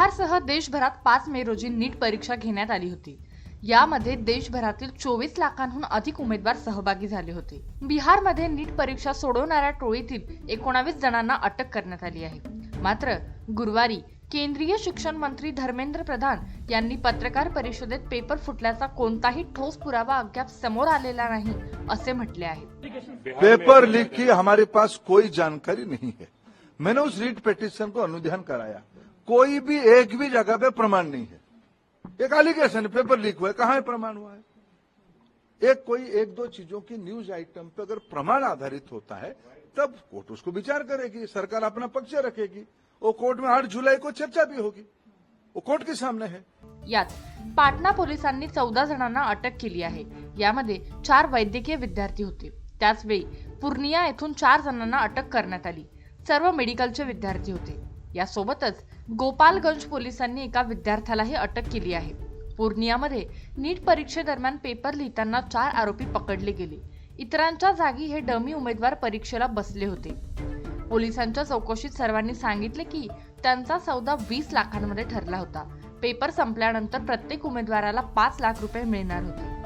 देशभरात पाच मे रोजी नीट परीक्षा घेण्यात आली होती. यामध्ये देशभरातील चोवीस लाखांहून अधिक उमेदवार सहभागी झाले होते. बिहारमध्ये नीट परीक्षा सोडवणाऱ्या टोळीतील एकोणावीस जणांना अटक करण्यात आली आहे. मात्र गुरुवारी केंद्रीय शिक्षण मंत्री धर्मेंद्र प्रधान यांनी पत्रकार परिषदेत पेपर फुटल्याचा कोणताही ठोस पुरावा अद्याप समोर आलेला नाही असे म्हटले आहे. पेपर लीक की हमारे पास कोई जानकारी नहीं है। मैंने उस रीट पिटिशन को अनुध्यान कराया। कोई भी एक भी जगह पे प्रमाण नहीं है। एक एलिगेशन पेपर लीक हुआ है। कहाँ है प्रमाण हुआ है? एक कोई एक दो चीजों की न्यूज आइटम पे अगर प्रमाण आधारित होता है तब कोर्ट उसको विचार करेगी सरकार अपना पक्ष रखेगी। वो कोर्ट में आठ जुलाई को चर्चा भी होगी। वो कोर्ट के सामने है। यात पाटणा पोलिसांनी चौदा जणांना अटक केली आहे. यामध्ये चार वैद्यकीय विद्यार्थी होते. त्याचवेळी पूर्णिया येथून चार जणांना अटक करण्यात आली. सर्व मेडिकलचे विद्यार्थी होते. यासोबतच गोपालगंज पोलिसांनी एका विद्यार्थ्यालाही अटक केली आहे. पूर्णियामध्ये नीट परीक्षेदरम्यान पेपर लिहिताना चार आरोपी पकडले गेले. इतरांच्या जागी हे डमी उमेदवार परीक्षेला बसले होते. पोलिसांच्या चौकशीत सर्वांनी सांगितले की त्यांचा सौदा वीस लाखांमध्ये ठरला होता. पेपर संपल्यानंतर प्रत्येक उमेदवाराला पाच लाख रुपये मिळणार होते.